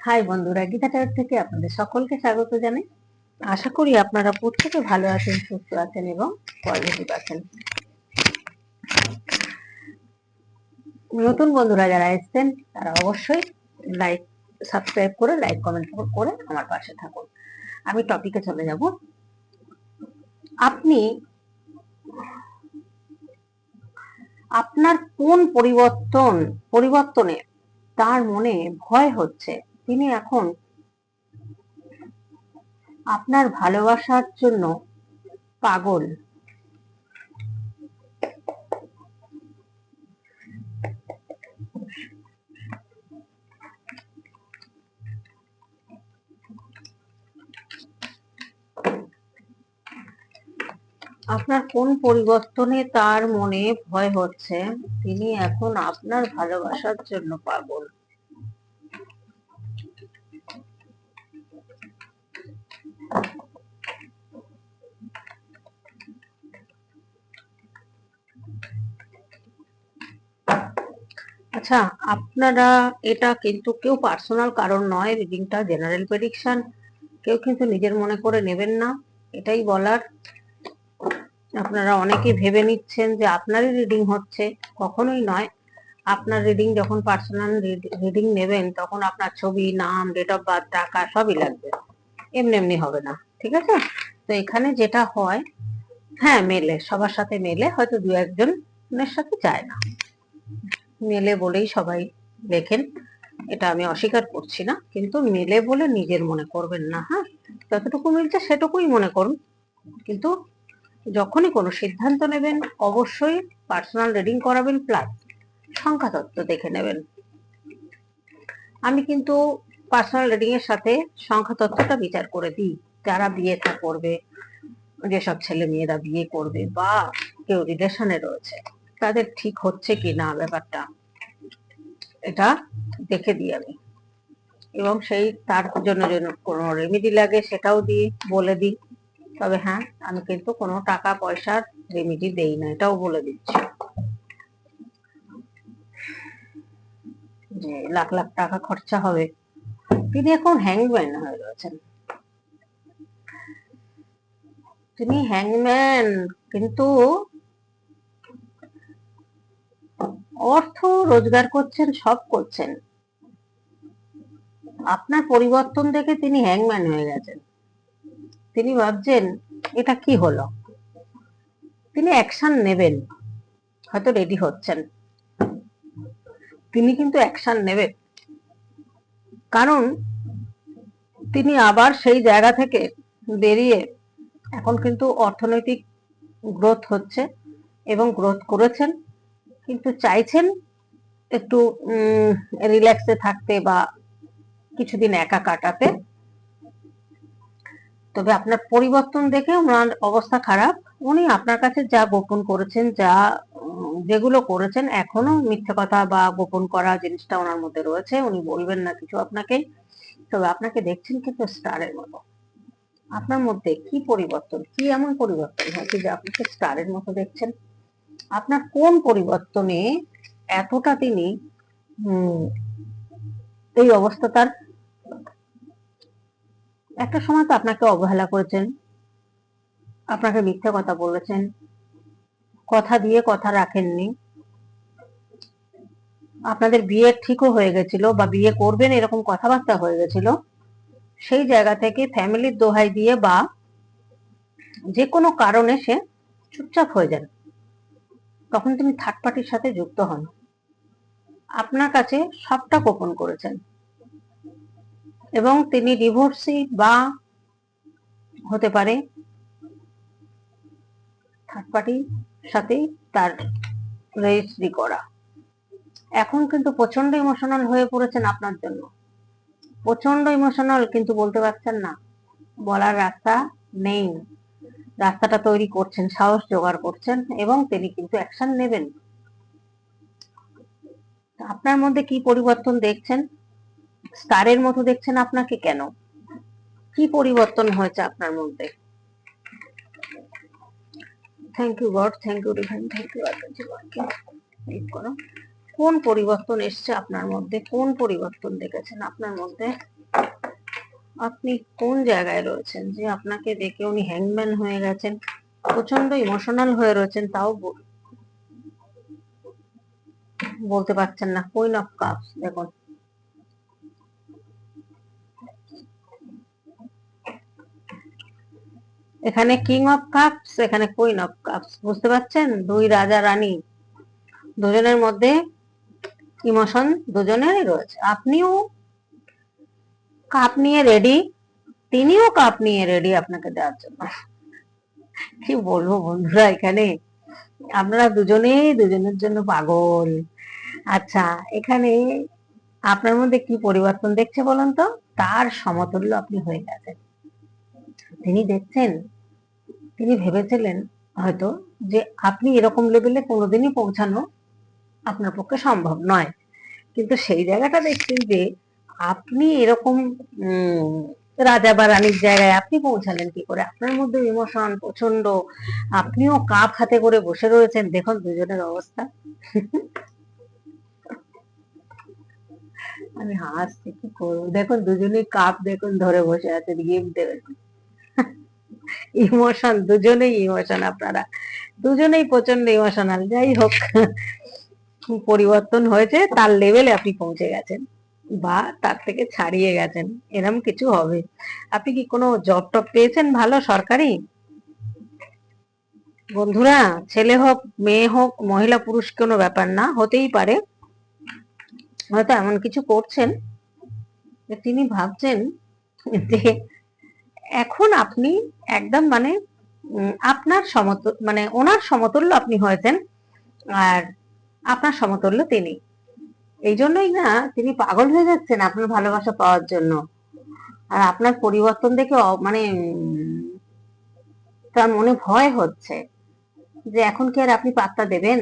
High বন্ধুরা, Gita tower থেকে আপনাদের সকলকে স্বাগত জানাই। আশা করি আপনারা প্রত্যেকে ভালো আছেন, সুস্থ আছেন এবং পজিটিভ আছেন। নতুন বন্ধুরা যারা এসছেন, তারা অবশ্যই লাইক সাবস্ক্রাইব করে লাইক কমেন্ট করে আমার পাশে থাকুন। আমি টপিকে চলে যাব। আপনি, আপনার কোন পরিবর্তন, পরিবর্তনে তার মনে ভয় হচ্ছে? তিনি এখন আপনার ভালোবাসার জন্য পাগল। আপনার কোন পরিবর্তনে তার মনে ভয় হচ্ছে? তিনি এখন আপনার ভালোবাসার জন্য পাগল। আচ্ছা আপনারা এটা কিন্তু কেউ পার্সোনাল কারণ নয় রিডিংটা জেনারেল প্রেডিকশন কেউ কিন্তু নিজের মনে করে নেবেন না, এটাই বলার। আপনারা অনেকে ভেবে নিচ্ছেন যে আপনারই রিডিং হচ্ছে, কখনোই নয়। আপনার রিডিং যখন পার্সোনাল রিডিং নেবেন, তখন আপনার ছবি, নাম ডেট অফ বার্থ টাকা সবই লাগবে। এমনি এমনি হবে না, ঠিক আছে? তো এখানে যেটা হয় হ্যাঁ মেলে। সবার সাথে মেলে, হয়তো দু একজনের সাথে যায় না। মেলে বলেই সবাই লেখেন এটা আমি অস্বীকার করছি না, কিন্তু মেলে বলে নিজের মনে করবেন না হ্যাঁ? যতটুকু মিলছে সেটুকুই মনে করুন। কিন্তু যখনই কোনো সিদ্ধান্ত নেবেন, অবশ্যই পার্সোনাল রিডিং করাবেন প্লাস সংখ্যা তত্ত্ব দেখে নেবেন। আমি কিন্তু পার্সোনাল রিডিং এর সাথে সংখ্যা তত্ত্বটা বিচার করে দিই। যারা বিয়েটা করবে যেসব ছেলে মেয়েরা বিয়ে করবে বা কেউ রিলেশনে রয়েছে তাদের ঠিক হচ্ছে কি না ব্যাপারটা এটা দেখে দিই আমি। এবং সেই তার জন্য জন্য কোনো রেমেডি লাগে সেটাও দিয়ে বলে দিই। তবে হ্যাঁ আমি কিন্তু কোনো টাকা পয়সার রেমিডি দেই না এটাও বলে দিচ্ছি। যে লাখ লাখ টাকা খরচা হবে। তিনি এখন হ্যাংম্যান হয়ে রয়েছেন। তিনি হ্যাংম্যান কিন্তু অর্থ রোজগার করছেন, সব করছেন। আপনার পরিবর্তন দেখে তিনি হ্যাংম্যান হয়ে গেছেন। তিনি ভাবছেন, এটা কি হলো? তিনি অ্যাকশন নেবেন, হয়তো রেডি হচ্ছেন। তিনি কিন্তু অ্যাকশন নেবেন। কারণ তিনি আবার সেই জায়গা থেকে বেরিয়ে এখন কিন্তু অর্থনৈতিক গ্রোথ হচ্ছে এবং গ্রোথ করেছেন, কিন্তু চাইছেন একটু রিল্যাক্সে থাকতে বা কিছুদিন একা কাটাতে। তবে আপনার পরিবর্তন দেখে ওনার অবস্থা খারাপ। উনি আপনার কাছে যা গোপন করেছেন, যা যেগুলো করেছেন, এখনও মিথ্যে কথা বা গোপন করা জিনিসটা ওনার মধ্যে রয়েছে। উনি বলবেন না কিছু আপনাকে তবে আপনাকে দেখছেন কিন্তু স্টারের মতো। আপনার মধ্যে কি পরিবর্তন, কি এমন পরিবর্তন হয়েছে যে আপনাকে স্টারের মতো দেখছেন? আপনার কোন পরিবর্তনে এতটা তিনি এই অবস্থা তার? একটা সময় তো আপনাকে অবহেলা করেছেন, আপনাকে মিথ্যা কথা বলেছেন, কথা দিয়ে কথা রাখেননি। আপনাদের বিয়ে ঠিকও হয়ে গেছিল বা বিয়ে করবেন এরকম কথাবার্তা হয়ে গেছিল। সেই জায়গা থেকে ফ্যামিলির দোহাই দিয়ে বা যে কোনো কারণে সে চুপচাপ হয়ে যান তখন তিনি থার্ড পার্টির সাথে যুক্ত হন। আপনার কাছে সবটা গোপন করেছেন। এবং তিনি ডিভোর্সি বা হতে পারে থার্ড পার্টির সাথে তার রেজিস্ট্রি করা। এখন কিন্তু প্রচণ্ড ইমোশনাল হয়ে পড়েছেন আপনার জন্য। প্রচণ্ড ইমোশনাল কিন্তু বলতে পারছেন না। বলার রাস্তা নেই। রাস্তাটা তৈরি করছেন, সাহস জোগাড় করছেন, এবং তিনি কিন্তু অ্যাকশন নেবেন। আপনার মধ্যে কি পরিবর্তন দেখছেন? স্টারের মতো দেখছেন আপনাকে কেন? কি পরিবর্তন হয়েছে আপনার মধ্যে? Thank you God thank you divine thank you করো। কোন পরিবর্তন এসছে আপনার মধ্যে? কোন পরিবর্তন দেখেছেন আপনার মধ্যে? আপনি কোন জায়গায় রয়েছেন যে আপনাকে দেখে উনি হ্যাংম্যান হয়ে গেছেন প্রচণ্ড ইমোশনাল হয়ে রয়েছেন, তাও বল- বলতে পারছেন না। কুইন অফ কাপস দেখুন। এখানে কিং অফ কাপস এখানে কুইন অফ কাপস বুঝতে পারছেন? দুই রাজা রানী, দুজনের মধ্যে ইমোশন দুজনেরই রয়েছে। আপনিও কাপ নিয়ে রেডি তিনিও কাপ নিয়ে রেডি আপনাকে দেওয়ার জন্য। কি বলব বন্ধুরা এখানে? আপনারা দুজনেই, দুজনের জন্য পাগল। আচ্ছা এখানে আপনার মধ্যে কি পরিবর্তন দেখছে বলুন তো? তার সমতুল্য আপনি হয়ে গেছেন। তিনি দেখছেন, তিনি ভেবেছিলেন হয়তো যে আপনি এরকম লেভেলে কোনোদিনই পৌঁছানো আপনার পক্ষে সম্ভব নয়। কিন্তু সেই জায়গাটা দেখছেন যে, আপনি এরকম রাজা বা রানীর জায়গায় আপনি পৌঁছালেন কি করে? আপনার মধ্যে ইমোশন প্রচণ্ড আপনিও কাপ হাতে করে বসে রয়েছেন। দেখুন দুজনের অবস্থা। আমি হাসছি, কি করব? দেখুন দুজনেই কাপ দেখুন ধরে বসে আছেন গিফট দেবেন। ইমোশন, দুজনেই ইমোশন আপনারা। দুজনেই প্রচণ্ড ইমোশনাল। যাই হোক পরিবর্তন হয়েছে তার লেভেলে আপনি পৌঁছে গেছেন বা তার থেকে ছাড়িয়ে গেছেন, এরম কিছু হবে। আপনি কি কোনো জব টব পেয়েছেন ভালো সরকারি? বন্ধুরা, ছেলে হোক, মেয়ে হোক, মহিলা পুরুষ কোনো ব্যাপার না, হতেই পারে। হয়তো এমন কিছু করছেন তিনি ভাবছেন যে এখন আপনি একদম মানে আপনার সমতুল মানে ওনার সমতুল্য আপনি হয়েছেন। আর আপনার সমতুল্য তিনি। এই জন্যই না তিনি পাগল হয়ে যাচ্ছেন আপনার ভালোবাসা পাওয়ার জন্য। আর আপনার পরিবর্তন দেখে মানে তার মনে ভয় হচ্ছে যে এখন কি আর আপনি পাত্তা দেবেন?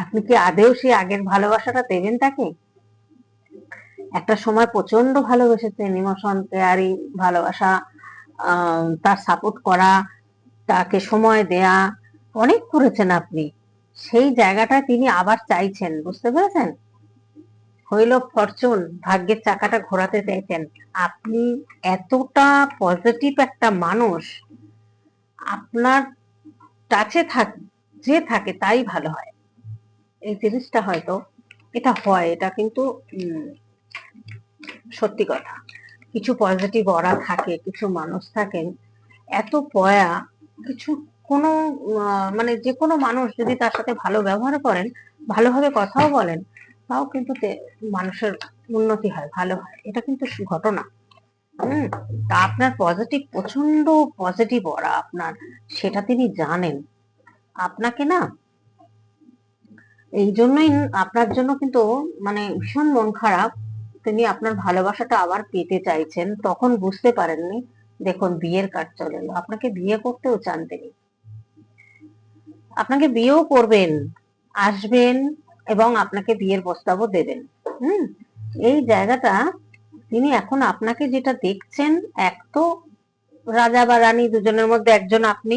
আপনি কি আদেও সেই আগের ভালোবাসাটা দেবেন তাকে? একটা সময় প্রচণ্ড ভালোবেসেছেন ইমোশন কেয়ারি ভালোবাসা তার সাপোর্ট করা, তাকে সময় দেয়া, অনেক করেছেন আপনি। সেই জায়গাটা তিনি আবার চাইছেন, বুঝতে পেরেছেন? হইল ফরচুন, ভাগ্যের চাকাটা ঘোরাতে চাইছেন আপনি এতটা পজিটিভ একটা মানুষ, আপনার টাচে থাক, যে থাকে তাই ভালো হয়। এই জিনিসটা হয়তো, এটা হয়, এটা কিন্তু সত্যি কথা। কিছু পজিটিভ অরা থাকে, কিছু মানুষ থাকেন, এত পয়া, কিছু কোনো মানে যে কোনো মানুষ যদি তার সাথে ভালো ব্যবহার করেন, ভালোভাবে কথাও বলেন, তাও কিন্তু মানুষের উন্নতি হয়, ভালো হয়। এটা কিন্তু ঘটনা। হুম? তা আপনার পজিটিভ প্রচণ্ড পজিটিভ ওরা আপনার, সেটা তিনি জানেন। আপনাকে না, এই জন্যই আপনার জন্য কিন্তু মানে ভীষণ মন খারাপ। তিনি আপনার ভালোবাসাটা আবার পেতে চাইছেন, তখন বুঝতে পারেননি। দেখুন, বিয়ের কাজ চলে আপনাকে বিয়ে করতেও চান তিনি। আপনাকে বিয়েও করবেন, আসবেন এবং আপনাকে বিয়ের প্রস্তাবও দেবেন। হুম? এই জায়গাটা তিনি এখন আপনাকে যেটা দেখছেন, এক তো রাজা বা রানী দুজনের মধ্যে একজন আপনি,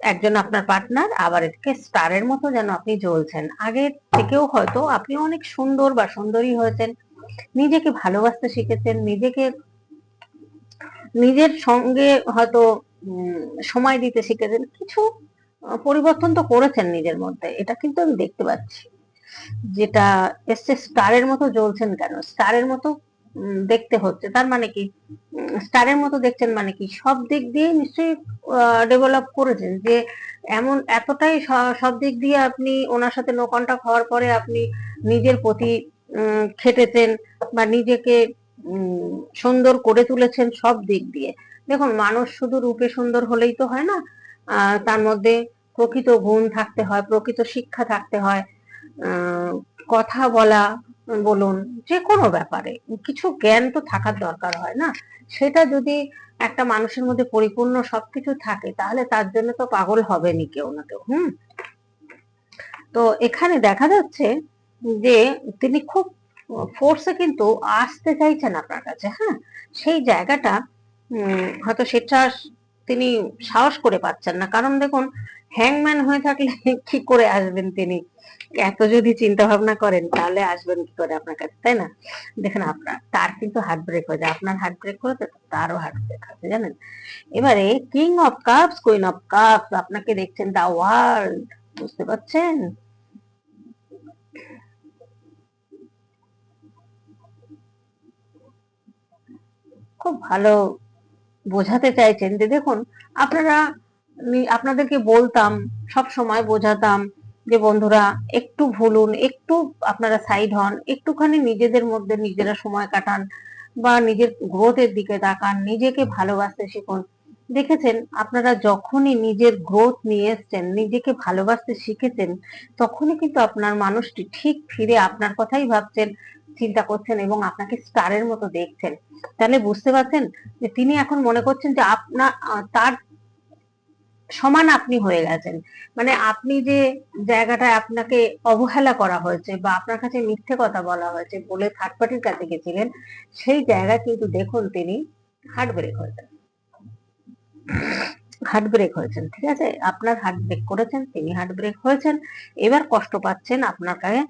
একজন আপনার পার্টনার আবার এদিকে স্টারের মতো যেন আপনি জ্বলছেন। আগের থেকেও হয়তো আপনি অনেক সুন্দর বা সুন্দরী হয়েছেন, নিজেকে ভালোবাসতে শিখেছেন, নিজেকে, নিজের সঙ্গে হয়তো সময় দিতে শিখেছেন, কিছু পরিবর্তন তো করেছেন নিজের মধ্যে, এটা কিন্তু আমি দেখতে পাচ্ছি। যেটা এসছে স্টারের মতো জ্বলছেন কেন? স্টারের মতো দেখতে হচ্ছে, তার মানে কি? স্টারের মতো দেখছেন মানে কি? সব দিক দিয়ে নিশ্চয়ই ডেভেলপ করেছেন যে এমন এতটাই সব দিক দিয়ে আপনি ওনার সাথে নো কন্টাক্ট হওয়ার পরে আপনি নিজের প্রতি খেটেছেন বা নিজেকে সুন্দর করে তুলেছেন সব দিক দিয়ে। দেখুন, মানুষ শুধু রূপে সুন্দর হলেই তো হয় না তার মধ্যে প্রকৃত গুণ থাকতে হয়, প্রকৃত শিক্ষা থাকতে হয় কথা বলা বলুন যে কোনো ব্যাপারে, কিছু জ্ঞান তো থাকার দরকার হয় না। সেটা যদি একটা মানুষের মধ্যে পরিপূর্ণ সবকিছু থাকে, তাহলে তার জন্য তো পাগল হবেনি কেউ না কেউ, হুম? তো এখানে দেখা যাচ্ছে যে তিনি খুব ফোর্সে কিন্তু আসতে চাইছেন আপনার কাছে হ্যাঁ? সেই জায়গাটা হয়তো সেটা তিনি সাহস করে পাচ্ছেন না। কারণ দেখুন হ্যাংম্যান হয়ে থাকলে কি করে আসবেন তিনি? এত যদি চিন্তা ভাবনা করেন, তাহলে আসবেন কি করে আপনার কাছে, তাই না? দেখেন আপনার, তার কিন্তু হার্ট ব্রেক হয়ে যায়। আপনার হার্ট ব্রেক হয়েছে তারও হার্ট ব্রেক আছে, জানেন? এবারে king of cups queen of cups আপনাকে দেখছেন দা ওয়ার্ল্ড বুঝতে পারছেন? খুব ভালো বোঝাতে চাইছেন যে দেখুন, আপনারা আপনাদেরকে বলতাম, সব সময় বোঝাতাম যে বন্ধুরা, একটু ভুলুন, একটু আপনারা সাইড হন, একটুখানি নিজেদের মধ্যে নিজেরা সময় কাটান বা নিজের গ্রোথের দিকে তাকান, নিজেকে ভালোবাসতে শিখুন। দেখেছেন, আপনারা যখনই নিজের গ্রোথ নিয়ে এসছেন, নিজেকে ভালোবাসতে শিখেছেন, তখনই কিন্তু আপনার মানুষটি ঠিক ফিরে আপনার কথাই ভাবছেন, চিন্তা করছেন এবং আপনাকে স্টারের মতো দেখছেন। তাহলে বুঝতে পারছেন যে তিনি এখন মনে করছেন যে আপনার তার সমান আপনি হয়ে গেছেন। মানে আপনি যে জায়গাটায় আপনাকে অবহেলা করা হয়েছে বা আপনার কাছে মিথ্যে কথা বলা হয়েছে বলে থার্ড পার্টির কাছে গেছিলেন, সেই জায়গায় কিন্তু দেখুন তিনি হার্ট ব্রেক হয়েছেন। হার্ট ব্রেক হয়েছেন, ঠিক আছে? আপনার হার্ট ব্রেক করেছেন, তিনি হার্ট ব্রেক হয়েছেন। এবার কষ্ট পাচ্ছেন আপনার কাছে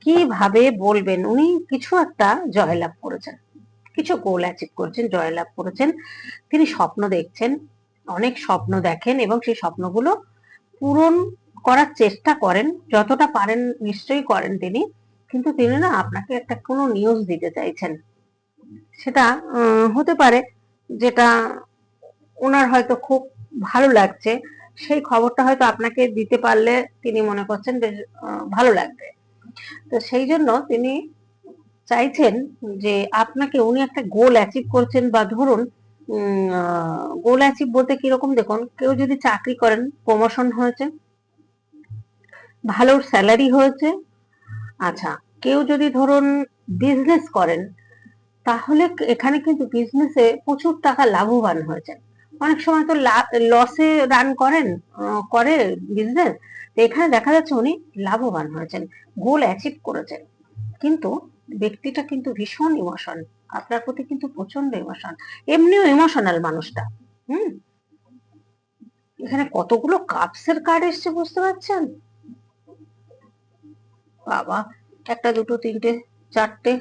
কীভাবে বলবেন? উনি কিছু একটা জয়লাভ করেছেন। কিছু গোল অ্যাচিভ করেছেন, জয়লাভ করেছেন। তিনি স্বপ্ন দেখছেন। অনেক স্বপ্ন দেখেন এবং সেই স্বপ্নগুলো পূরণ করার চেষ্টা করেন। যতটা পারেন নিশ্চয়ই করেন তিনি। কিন্তু তিনি না আপনাকে একটা কোনো নিউজ দিতে চাইছেন। সেটা হতে পারে যেটা ওনার হয়তো খুব ভালো লাগছে। সেই খবরটা হয়তো আপনাকে দিতে পারলে তিনি মনে করছেন বেশ ভালো লাগবে। তো সেই জন্য তিনি চাইছেন যে আপনাকে উনি একটা গোল অ্যাচিভ করছেন বা ধরুন গোল অ্যাচিভ বলতে কীরকম দেখুন, কেউ যদি চাকরি করেন প্রমোশন হয়েছে, ভালো স্যালারি হয়েছে আচ্ছা কেউ যদি ধরুন বিজনেস করেন, তাহলে এখানে কিন্তু বিজনেসে প্রচুর টাকা লাভবান হয়েছে অনেক সময় তো লসে রান করেন করে বিজনেস তো এখানে দেখা যাচ্ছে উনি লাভবান হয়েছেন গোল অ্যাচিভ করেছেন। কিন্তু ব্যক্তিটা কিন্তু ভীষণ ইমোশন আপনার প্রতি কিন্তু প্রচণ্ড ইমোশন এমনিও ইমোশনাল মানুষটা, হুম? এখানে কতগুলো কাপসের কার্ড এসছে বুঝতে পারছেন? বাবা, একটা, দুটো, তিনটে, চারটে।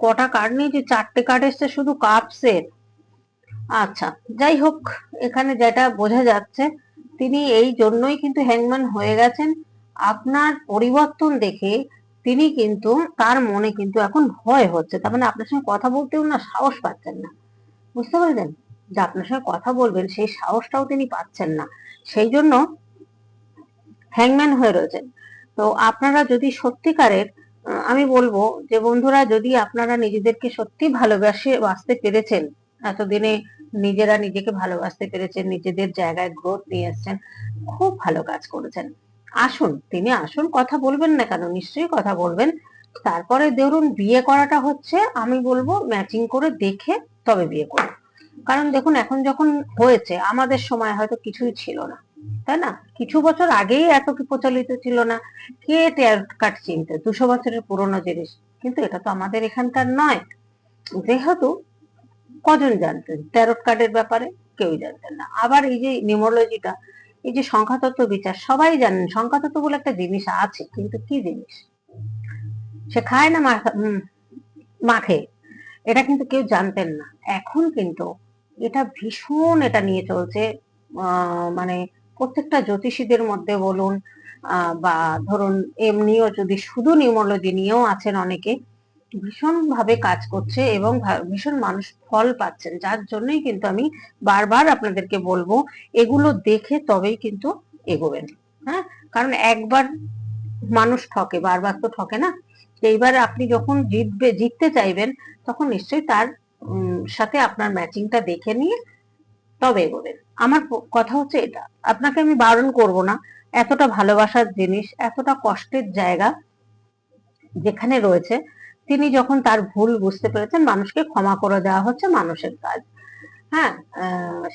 কটা কার্ড নেই যে চারটে কার্ড এসছে শুধু কাপসের আচ্ছা যাই হোক, এখানে যেটা বোঝা যাচ্ছে, তিনি এই জন্যই কিন্তু হ্যাংম্যান হয়ে গেছেন। আপনার পরিবর্তন দেখে তিনি কিন্তু, তার মনে কিন্তু এখন ভয় হচ্ছে। তার মানে আপনার সঙ্গে কথা বলতেও না সাহস পাচ্ছেন না। বুঝতে পারলেন? যে আপনার সঙ্গে কথা বলবেন, সেই সাহসটাও তিনি পাচ্ছেন না। সেই জন্য হ্যাংম্যান হয়ে রয়েছেন। তো আপনারা যদি সত্যিকারের আমি বলব যে বন্ধুরা, যদি আপনারা নিজেদেরকে সত্যি ভালোবাসে, বাঁচতে পেরেছেন, এতদিনে নিজেরা নিজেকে ভালোবাসতে পেরেছেন, নিজেদের জায়গায় গ্রোথ নিয়ে এসছেন, খুব ভালো কাজ করেছেন। আসুন, তিনি আসুন, কথা বলবেন না কেন? নিশ্চয়ই কথা বলবেন। তারপরে ধরুন বিয়ে করাটা হচ্ছে, আমি বলব ম্যাচিং করে দেখে তবে বিয়ে করুন। কারণ দেখুন, এখন যখন হয়েছে, আমাদের সময় হয়তো কিছুই ছিল না, তাই না? কিছু বছর আগেই এত কি প্রচলিত ছিল না। কে টেয়ার কাট চিনতে? দুশো বছরের পুরনো জিনিস। কিন্তু এটা তো আমাদের এখানকার নয়। যেহেতু কজন জানতেন? ট্যারট কার্ডের ব্যাপারে কেউই জানতেন না। আবার এই যে নিউমোলজিটা এই যে সংখ্যাতত্ত্ব বিচার, সবাই জানেন সংখ্যাতত্ত্ব বলে একটা জিনিস আছে, কিন্তু কি জিনিস? সে খায় না মাখে এটা কিন্তু কেউ জানতেন না। এখন কিন্তু এটা ভীষণ এটা নিয়ে চলছে। মানে প্রত্যেকটা জ্যোতিষীদের মধ্যে বলুন বা ধরুন এমনিও যদি শুধু নিউমোলজি নিয়েও আছেন অনেকে ভীষণভাবে কাজ করছে এবং ভীষণ মানুষ ফল পাচ্ছেন। যার জন্যই কিন্তু আমি বারবার আপনাদেরকে বলব, এগুলো দেখে তবেই কিন্তু এগোবেন। হ্যাঁ? কারণ একবার মানুষ ঠকে, বারবার তো ঠকে না। এইবার আপনি যখন জিতবে, জিততে চাইবেন, তখন নিশ্চয়ই তার সাথে আপনার ম্যাচিংটা দেখে নিয়ে তবে এগোবেন। আমার কথা হচ্ছে এটা, আপনাকে আমি বারণ করব না। এতটা ভালোবাসার জিনিস, এতটা কষ্টের জায়গা যেখানে রয়েছে তিনি যখন তার ভুল বুঝতে পেরেছেন, মানুষকে ক্ষমা করে দেওয়া হচ্ছে মানুষের কাজ। হ্যাঁ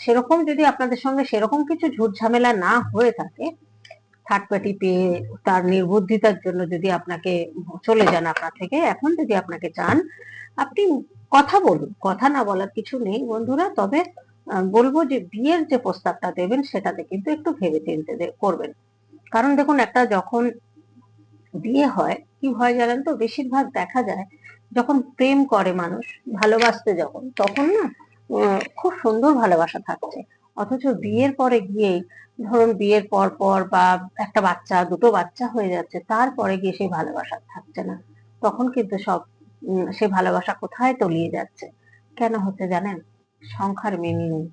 সেরকম যদি আপনাদের সঙ্গে সেরকম কিছু ঝুট ঝামেলা না হয়ে থাকে থার্ড পার্টি পেয়ে তার নির্বুদ্ধিতার জন্য যদি আপনাকে চলে যান আপনার থেকে, এখন যদি আপনাকে চান, আপনি কথা বলুন। কথা না বলার কিছু নেই বন্ধুরা, তবে বলব যে বিয়ের যে প্রস্তাবটা দেবেন, সেটাতে কিন্তু একটু ভেবে চিন্তে করবেন। কারণ দেখুন, একটা যখন বিয়ে হয় কি হয় জানেন তো? বেশিরভাগ দেখা যায় যখন প্রেম করে মানুষ, ভালোবাসতে যখন, তখন না খুব সুন্দর ভালোবাসা থাকছে। অথচ বিয়ের পরে গিয়েই ধরুন বিয়ের পর পর বা একটা বাচ্চা, দুটো বাচ্চা হয়ে যাচ্ছে তারপরে গিয়ে সেই ভালোবাসা থাকছে না। তখন কিন্তু সব সে ভালোবাসা কোথায় তলিয়ে যাচ্ছে? কেন হচ্ছে জানেন? সংখ্যার মিল নেই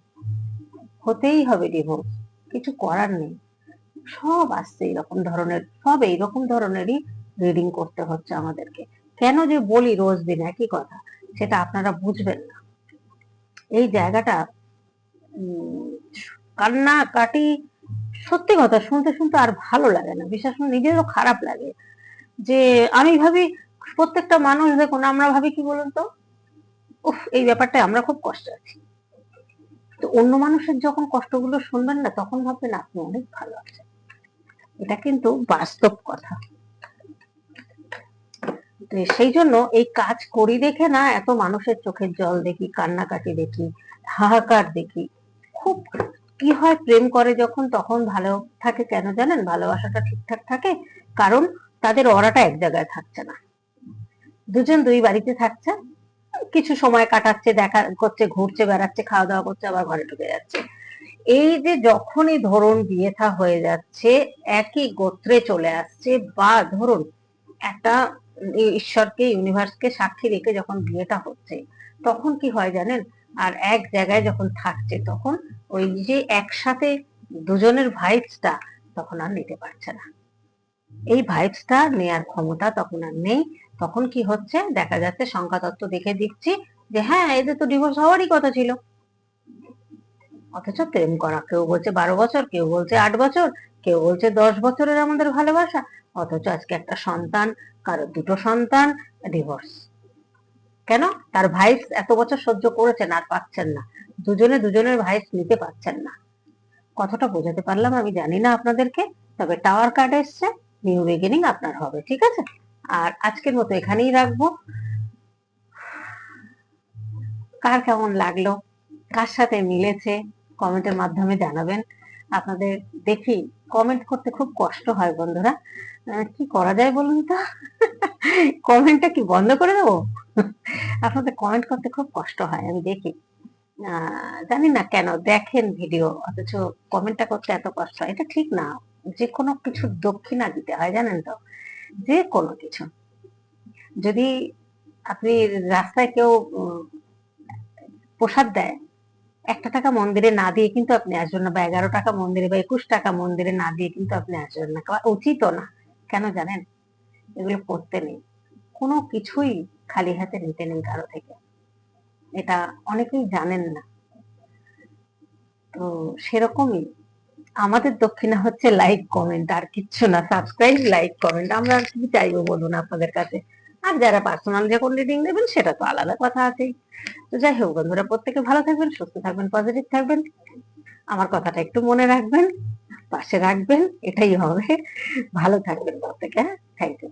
হতেই হবে ডিভোর্স কিছু করার নেই। সব আসছে এরকম ধরনের, সব এইরকম ধরনেরই রিডিং করতে হচ্ছে আমাদেরকে। কেন যে বলি রোজ দিন একই কথা, সেটা আপনারা বুঝবেন না। এই জায়গাটা কান্না কাটি সত্যি কথা শুনতে শুনতে আর ভালো লাগে না, বিশ্বাস নিজেরও খারাপ লাগে। যে আমি ভাবি প্রত্যেকটা মানুষ দেখুন, আমরা ভাবি কি বলুন তো? উফ, এই ব্যাপারটা আমরা খুব কষ্টে আছি। তো অন্য মানুষের যখন কষ্টগুলো শুনবেন না, তখন ভাববেন আপনি অনেক ভালো আছেন। এটা কিন্তু বাস্তব কথা। সেই জন্য এই কাজ করি দেখে না এত মানুষের চোখের জল দেখি, কান্নাকাটি দেখি, হাহাকার দেখি। খুব কি হয় প্রেম করে যখন, তখন ভালো থাকে কেন জানেন? ভালোবাসাটা ঠিকঠাক থাকে, কারণ তাদের অরাটা এক জায়গায় থাকছে না। দুজন দুই বাড়িতে থাকছে, কিছু সময় কাটাচ্ছে, দেখা করছে, ঘুরছে, বেড়াচ্ছে, খাওয়া দাওয়া করছে, আবার ঘরে ঢুকে যাচ্ছে। এই যে যখনই ধরুন বিয়ে থা হয়ে যাচ্ছে, একই গোত্রে চলে আসছে, বা ধরুন একটা ঈশ্বরকে ইউনিভার্সকে সাক্ষী রেখে যখন বিয়েটা হচ্ছে, তখন কি হয় জানেন? আর এক জায়গায় যখন থাকছে, তখন ওই যে একসাথে দুজনের ভাইবসটা তখন আর নিতে পারছে না। এই ভাইবসটা নেয়ার ক্ষমতা তখন আর নেই। তখন কি হচ্ছে? দেখা যাচ্ছে সংখ্যাতত্ত্ব দেখে দিচ্ছি যে হ্যাঁ এদের তো ডিভোর্স হওয়ারই কথা ছিল। অথচ প্রেম করা, কেউ বলছে বারো বছর, কেউ বলছে আট বছর, কেউ বলছে দশ বছরের আমাদের ভালোবাসা। অথচ আজকে একটা সন্তান, কারও দুটো সন্তান ডিভোর্স কেন? তার ভাইস এত বছর সহ্য করেছেন আর পাচ্ছেন না। দুজনে দুজনের ভাইস নিতে পারছেন না। কতটা বোঝাতে পারলাম, আমি জানি না আপনাদেরকে, তবে টাওয়ার কার্ড এসছে নিউ বিগিনিং আপনার হবে, ঠিক আছে? আর আজকের মতো এখানেই রাখব। কার কেমন লাগল? কার সাথে মিলেছে? কমেন্টের মাধ্যমে জানাবেন। আপনাদের দেখি কমেন্ট করতে খুব কষ্ট হয় বন্ধুরা। কি করা যায় বলুন তো? কমেন্টটা কি বন্ধ করে দেবো? আপনাদের কমেন্ট করতে খুব কষ্ট হয়, আমি দেখি। জানি না কেন, দেখেন ভিডিও অথচ কমেন্টটা করতে এত কষ্ট হয়। এটা ঠিক না, যে কোনো কিছু দক্ষিণা দিতে হয়, জানেন তো? যে কোনো কিছু। যদি আপনি রাস্তায় কেউ প্রসাদ দেয় একটা টাকা মন্দিরে না দিয়ে কিন্তু আপনি আসবেন না, বা এগারো টাকা মন্দিরে বা একুশ টাকা মন্দিরে না দিয়ে কিন্তু আপনি আসবেন না। বা উচিতও না। কেন জানেন? এগুলো করতে নেই। কোনো কিছুই খালি হাতে নিতে নেই কারও থেকে। এটা অনেকেই জানেন না। তো সেরকমই। আমাদের দক্ষিণা হচ্ছে লাইক কমেন্ট আর কিচ্ছু না। সাবস্ক্রাইব লাইক কমেন্ট আমরা আর কি চাইব বলুন আপনাদের কাছে? আর যারা পার্সোনাল যখন রিডিং নেবেন, সেটা তো আলাদা কথা আছেই। তো যাই হোক বন্ধুরা, প্রত্যেকে ভালো থাকবেন, সুস্থ থাকবেন পজিটিভ থাকবেন। আমার কথাটা একটু মনে রাখবেন, পাশে রাখবেন, এটাই হবে। ভালো থাকবেন প্রত্যেকে হ্যাঁ? Thank you